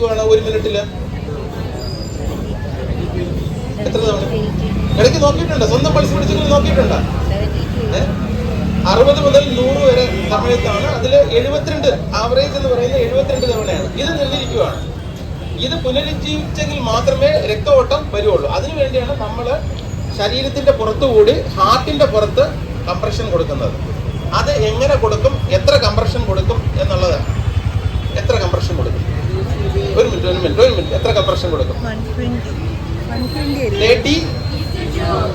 കൊടുക്കുകയാണ് ഒരു മിനിറ്റിൽ. എത്ര തവണ? ഇടയ്ക്ക് നോക്കിയിട്ടുണ്ട്. സ്വന്തം പൾസ് പിടിച്ചെങ്കിലും നോക്കിയിട്ടുണ്ട്? അറുപത് മുതൽ നൂറ് വരെ സമയത്താണ്. അതിൽ എഴുപത്തിരണ്ട് ആവറേജ് എന്ന് പറയുന്നത് എഴുപത്തിരണ്ട് തവണയാണ്. ഇത് നിന്നിരിക്കുകയാണ് ഇത് പുനരുജ്ജീവിച്ചെങ്കിൽ മാത്രമേ രക്തഓട്ടം വരുള്ളൂ അതിനുവേണ്ടിയാണ് നമ്മൾ ശരീരത്തിന്റെ പുറത്തുകൂടി ഹാർട്ടിന്റെ പുറത്ത് കംപ്രഷൻ കൊടുക്കുന്നത്. അത് എങ്ങനെ കൊടുക്കും? എത്ര കംപ്രഷൻ കൊടുക്കും എന്നുള്ളതാണ്. എത്ര കംപ്രഷൻ കൊടുക്കും? ഒരു മിനിറ്റ് ഒരു മിനിറ്റ് ഒരു മിനിറ്റ്. എത്ര കംപ്രഷൻ കൊടുക്കും? തേർട്ടി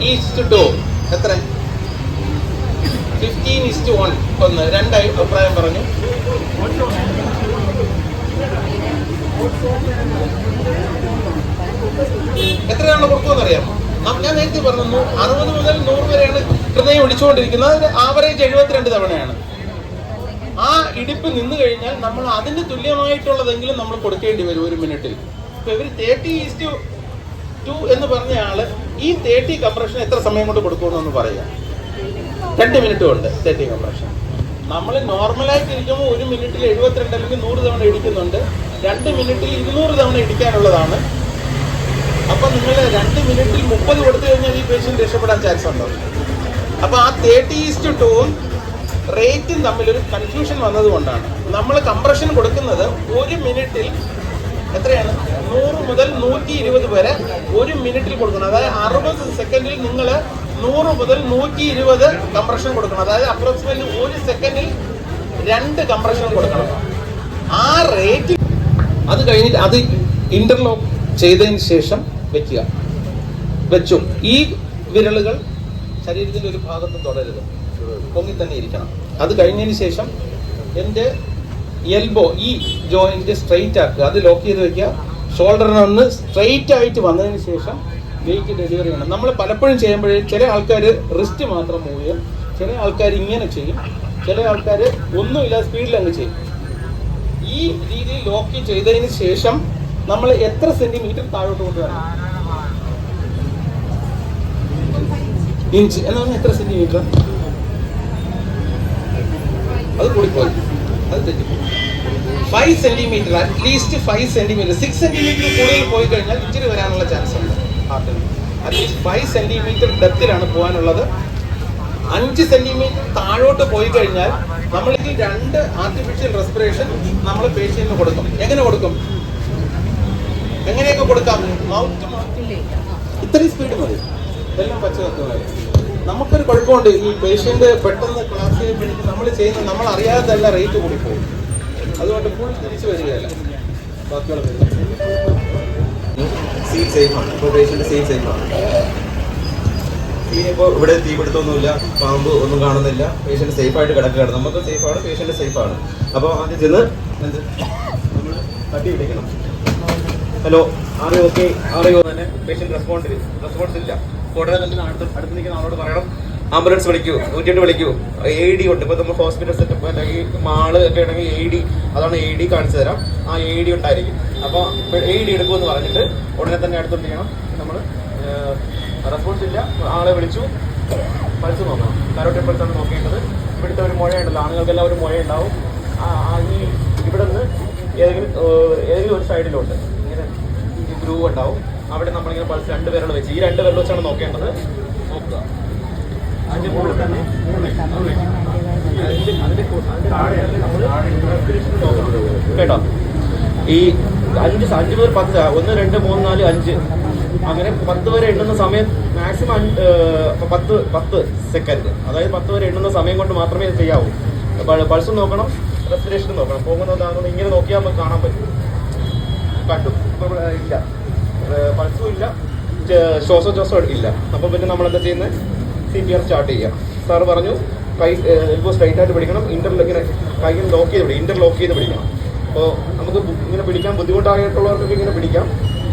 ഈസ് ടു എത്ര? ഫിഫ്റ്റീൻ ഈസ്റ്റ് വൺ ഒന്ന് രണ്ടായി അഭിപ്രായം പറഞ്ഞു. എത്രയാണ് കൊടുക്കുമെന്ന് അറിയാമോ നം- ഞാൻ നേരത്തെ പറഞ്ഞു അറുപത് മുതൽ നൂറ് വരെയാണ് ഹൃദയം ഒടിച്ചുകൊണ്ടിരിക്കുന്നത് ആവറേജ് എഴുപത്തിരണ്ട് തവണയാണ്. ഇടിപ്പ് നിന്ന് കഴിഞ്ഞാൽ നമ്മൾ അതിന് തുല്യമായിട്ടുള്ളതെങ്കിലും നമ്മൾ കൊടുക്കേണ്ടി വരും ഒരു മിനിറ്റിൽ. ഇപ്പൊ ഇവർ തേർട്ടി ഈസ്റ്റ് ടു എന്ന് പറഞ്ഞ ആൾ ഈ തേർട്ടി കംപ്രഷൻ എത്ര സമയം കൊണ്ട് കൊടുക്കുമെന്നൊന്ന് പറയാം. രണ്ട് മിനിറ്റ് കൊണ്ട് തേർട്ടി കംപ്രഷൻ നമ്മൾ നോർമലായിട്ട് ഇരിക്കുമ്പോൾ ഒരു മിനിറ്റിൽ എഴുപത്തിരണ്ട് അല്ലെങ്കിൽ നൂറ് തവണ ഇടിക്കുന്നുണ്ട്. രണ്ട് മിനിറ്റിൽ ഇരുന്നൂറ് തവണ ഇടിക്കാനുള്ളതാണ്. അപ്പൊ നിങ്ങൾ രണ്ട് മിനിറ്റിൽ മുപ്പത് കൊടുത്തു കഴിഞ്ഞാൽ ഈ പേഷ്യന്റ് രക്ഷപ്പെടാൻ ചാൻസ് ഉണ്ടോ? അപ്പൊ ആ തേർട്ടി ഈസ്റ്റ് ടൂവും റേറ്റും ഒരു കൺഫ്യൂഷൻ വന്നതുകൊണ്ടാണ്. നമ്മൾ കംപ്രഷൻ കൊടുക്കുന്നത് ഒരു മിനിറ്റിൽ എത്രയാണ്? നൂറ് മുതൽ നൂറ്റി ഇരുപത് വരെ ഒരു മിനിറ്റിൽ കൊടുക്കണം. അതായത് അറുപത് സെക്കൻഡിൽ നിങ്ങൾ നൂറ് മുതൽ നൂറ്റി ഇരുപത് കംപ്രഷൻ കൊടുക്കണം. അതായത് അപ്രോക്സിമേറ്റ്ലി ഒരു സെക്കൻഡിൽ രണ്ട് കംപ്രഷൻ കൊടുക്കണം. ആ റേറ്റ് അത് കഴിഞ്ഞിട്ട് അത് ഇന്റർലോക്ക് ചെയ്തതിന് ശേഷം വെക്കുക. വെച്ചു. ഈ വിരലുകൾ ശരീരത്തിന്റെ ഒരു ഭാഗത്ത് തുടരുത്. പൊങ്ങി തന്നെ ഇരിക്കണം. അത് കഴിഞ്ഞതിന് ശേഷം എന്റെ എൽബോ ഈ ജോയിന്റ് സ്ട്രെയിറ്റ് ആക്കുക. അത് ലോക്ക് ചെയ്ത് വെക്കുക. ഷോൾഡറിനെ ഒന്ന് സ്ട്രെയിറ്റ് ആയിട്ട് വന്നതിന് ശേഷം വെയിറ്റ് ഡെലിവറി ചെയ്യണം. നമ്മൾ പലപ്പോഴും ചെയ്യുമ്പോഴേ ചില ആൾക്കാർ റിസ്റ്റ് മാത്രം മൂവ് ചെയ്യും. ചില ആൾക്കാർ ഇങ്ങനെ ചെയ്യും. ചില ആൾക്കാർ ഒന്നുമില്ല സ്പീഡിൽ അങ്ങ് ചെയ്യും. ഈ രീതിയിൽ ലോക്ക് ചെയ്തതിന് ശേഷം നമ്മൾ എത്ര സെന്റിമീറ്റർ താഴോട്ട് കൊണ്ടുവരണം ഇഞ്ച്. എന്ന് എത്ര സെന്റിമീറ്റർ അത് കൂടിപ്പോയി അത് തെറ്റിപ്പോയി. Five centimetre at least five centimetre six centimetre കൂടുതൽ പോയി കഴിഞ്ഞാൽ ഇഞ്ചുറി വരാനുള്ള ചാൻസ് ഉണ്ട്. ഹാർട്ടിന് അറ്റ്ലീസ്റ്റ് ഫൈവ് സെന്റിമീറ്റർ ഡെപ്തിലാണ് പോകാനുള്ളത്. അഞ്ച് സെന്റിമീറ്റർ താഴോട്ട് പോയി കഴിഞ്ഞാൽ നമ്മൾ ഈ രണ്ട് ആർട്ടിഫിഷ്യൽ റെസ്പിറേഷൻ നമ്മൾ പേഷ്യന്റിന് കൊടുക്കും. എങ്ങനെ കൊടുക്കും? എങ്ങനെയൊക്കെ കൊടുക്കാം? മൗത്ത് ഇത്രയും സ്പീഡ് മതി. എല്ലാം പച്ച തത്വമായി നമുക്കൊരു കുഴപ്പമുണ്ട്. ഈ പേഷ്യന്റ് പെട്ടെന്ന് ക്ലാസ് ചെയ്യുമ്പോഴേക്കും നമ്മൾ ചെയ്യുന്ന നമ്മൾ അറിയാതെ തന്നെ റേറ്റ് കൂടി പോകും അതുകൊണ്ട് ഫുൾ തിരിച്ചു വരികയല്ല. ബാക്കിയുള്ള സീറ്റ് സേഫ് ആണ്. ഇപ്പോൾ പേഷ്യന്റ് സീറ്റ് സേഫ് ആണ്. ഇപ്പോൾ ഇവിടെ തീപിടുത്തൊന്നുമില്ല പാമ്പ് ഒന്നും കാണുന്നില്ല. പേഷ്യന്റ് സേഫ് ആയിട്ട് കിടക്കുകയാണ്. നമുക്ക് സേഫ് ആണ് പേഷ്യന്റ് സേഫ് ആണ്. അപ്പോൾ ആദ്യം ചെന്ന് എന്ത്? നമ്മൾ തട്ടി വിളിക്കണം ഹലോ ആറ് ഓക്കെ ആറ് തന്നെ പേഷ്യന്റ് റെസ്പോണ്ട് റെസ്പോൺസ് ഇല്ല. ഉടനെ തന്നെ അടുത്ത് അടുത്ത് നിൽക്കുന്ന ആളോട് പറയണം. ആംബുലൻസ് വിളിക്കൂ നൂറ്റിയെട്ട് വിളിക്കൂ. എ ഡി ഉണ്ട്. ഇപ്പോൾ നമ്മൾ ഹോസ്പിറ്റൽ സെറ്റപ്പ് അല്ലെങ്കിൽ മാൾ ഒക്കെ ആണെങ്കിൽ എ ഡി അതാണ് എ ഡി കാണിച്ചു തരാം. ആ എ ഡി ഉണ്ടായിരിക്കും. അപ്പോൾ എ ഡി എടുക്കുമെന്ന് പറഞ്ഞിട്ട് ഉടനെ തന്നെ അടുത്തോട്ട് ചെയ്യണം നമ്മൾ റെസ്പോൺസ് ഇല്ല. ആളെ വിളിച്ചു. പൾസ് നോക്കണം. കരോട്ടെ പൾസാണ് നോക്കേണ്ടത്. ഇവിടുത്തെ ഒരു മുഴയുണ്ടല്ലോ. ആണുങ്ങൾക്കെല്ലാം ഒരു മുഴ ഉണ്ടാവും ആ ആ ഈ ഇവിടെ നിന്ന് ഏതെങ്കിലും ഏതെങ്കിലും ഒരു സൈഡിലോട്ട് ഇങ്ങനെ ഗ്രൂവ് ഉണ്ടാവും. അവിടെ നമ്മളിങ്ങനെ പൾസ് രണ്ട് വിരൽ വെച്ച് ഈ രണ്ട് വിരൽ വെച്ചാണ് നോക്കേണ്ടത്. നോക്കുക. കേട്ടോ. ഈ അഞ്ച് അഞ്ച് മുതൽ പത്ത് ഒന്ന് രണ്ട് മൂന്ന് നാല് അഞ്ച്. അങ്ങനെ പത്ത് വരെ എണ്ണുന്ന സമയം മാക്സിമം പത്ത് പത്ത് സെക്കൻഡ് അതായത് പത്ത് വരെ എണ്ണുന്ന സമയം കൊണ്ട് മാത്രമേ ഇത് ചെയ്യാവൂ. പൾസ് നോക്കണം റെസ്പിറേഷൻ നോക്കണം. പോകുന്നതാകുന്നത് ഇങ്ങനെ നോക്കിയാൽ നമുക്ക് കാണാൻ പറ്റും. കണ്ടു. ഇല്ല. പൾസും ഇല്ല. ശ്വാസോച്ഛ്വാസം ഇല്ല. അപ്പോൾ പിന്നെ നമ്മൾ എന്താ ചെയ്യുന്നത് സി പി ആർ സ്റ്റാർട്ട് ചെയ്യാം. സാർ പറഞ്ഞു കൈ എൽബോ സ്ട്രൈറ്റ് ആയിട്ട് പിടിക്കണം ഇന്റർലോ ഇങ്ങനെ കൈ ലോക്ക് ചെയ്ത് പിടിക്കും ഇന്റർ ലോക്ക് ചെയ്ത് പിടിക്കണം. അപ്പോൾ നമുക്ക് ഇങ്ങനെ പിടിക്കാൻ ബുദ്ധിമുട്ടായിട്ടുള്ളവർക്കൊക്കെ ഇങ്ങനെ പിടിക്കാം.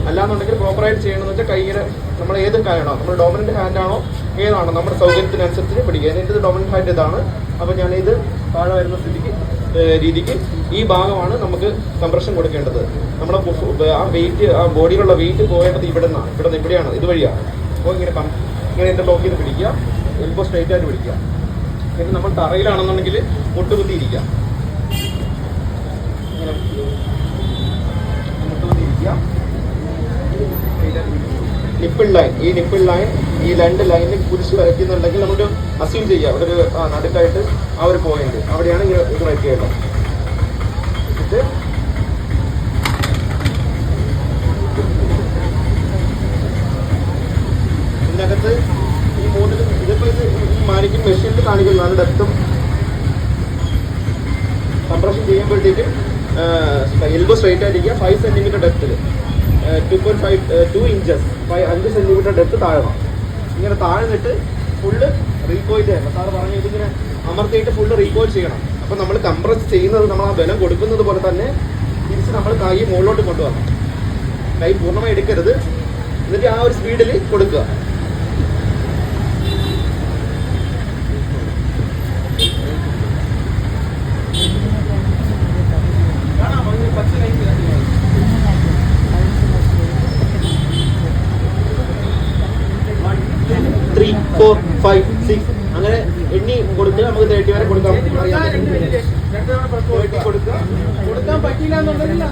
അല്ലാന്നുണ്ടെങ്കിൽ പ്രോപ്പറായിട്ട് ചെയ്യണമെന്ന് വെച്ചാൽ കൈ ഇങ്ങനെ നമ്മൾ ഏത് കൈയാണോ നമ്മൾ ഡോമിനന്റ് ഹാൻഡ് ആണോ ഏതാണോ നമ്മുടെ സൗകര്യത്തിനനുസരിച്ച് പിടിക്കുക. എന്റെ ഡോമിനന്റ് ഹാൻഡ് ഇതാണ്. അപ്പോൾ ഞാനിത് താഴെ വരുന്ന സ്ഥിതിക്ക് രീതിക്ക് ഈ ഭാഗമാണ് നമുക്ക് കംപ്രഷൻ കൊടുക്കേണ്ടത്. നമ്മുടെ ആ വെയിറ്റ് ആ ബോഡിയിലുള്ള വെയിറ്റ് പോയേണ്ടത് ഇവിടെ നിന്നാണ് ഇവിടെ നിന്ന് ഇവിടെയാണ് ഇതുവഴിയാണ്. അപ്പോൾ ഇങ്ങനെ ഇങ്ങനെ എന്റെ ലോക്ക് ചെയ്ത് പിടിക്കുക എൽബോ സ്ട്രൈറ്റ് ആയിട്ട് പിടിക്കുക. എന്നിട്ട് നമ്മൾ തറയിലാണെന്നുണ്ടെങ്കിൽ മുട്ടുകുത്തിയിരിക്കുക ഇങ്ങനെ നിപ്പിൾ ലൈൻ ഈ നിപ്പിൾ ലൈൻ ഈ രണ്ട് ലൈനിൽ കുരിശ് വരയ്ക്കുന്നുണ്ടെങ്കിൽ നമുക്ക് അസ്യൂം ചെയ്യാം അവിടെ ഒരു നടുക്കായിട്ട് ആ ഒരു പോയിന്റ് അവിടെയാണ് ഇങ്ങനെ ഇത് വരയ്ക്കേണ്ടത് എന്നിട്ട് ഇതിനകത്ത് ഈ മൂന്നിൽ ഇതിപ്പോ ഇത് ഈ മാനിക്കും നല്ല ഡെപ്തും കംപ്രഷൻ ചെയ്യുമ്പോഴത്തേക്ക് എൽബോ സ്ട്രൈറ്റ് ആയിരിക്കുക five centimetre ഡെപ്തിൽ two point five to inches five അഞ്ച് സെന്റിമീറ്റർ ഡെപ്ത് താഴണം ഇങ്ങനെ താഴ്ന്നിട്ട് ഫുള്ള് റീകോയിൽ ചെയ്യണം. സാറ് പറഞ്ഞു ഇതിങ്ങനെ അമർത്തിയിട്ട് ഫുള്ള് റീകോയിൽ ചെയ്യണം. അപ്പോൾ നമ്മൾ കംപ്രസ് ചെയ്യുന്നത് നമ്മൾ ആ ബലം കൊടുക്കുന്നത് പോലെ തന്നെ തിരിച്ച് നമ്മൾ കൈ മുകളിലോട്ട് കൊണ്ടുവരണം. കൈ പൂർണമായി എടുക്കരുത്. എന്നിട്ട് ആ ഒരു സ്പീഡിൽ കൊടുക്കുക കാണാമോ ഈ പച്ച ലൈൻ കിടക്കുന്നത്? ത്രീ ഫോർ ഫൈവ് സിക്സ് അങ്ങനെ എണ്ണി കൊടുത്ത് നമുക്ക് തേർട്ടി വരെ കൊടുക്കാം. കൊടുക്കാൻ പറ്റില്ല കൊടുക്കുക. കൊടുക്കുക എന്നുണ്ടെങ്കിൽ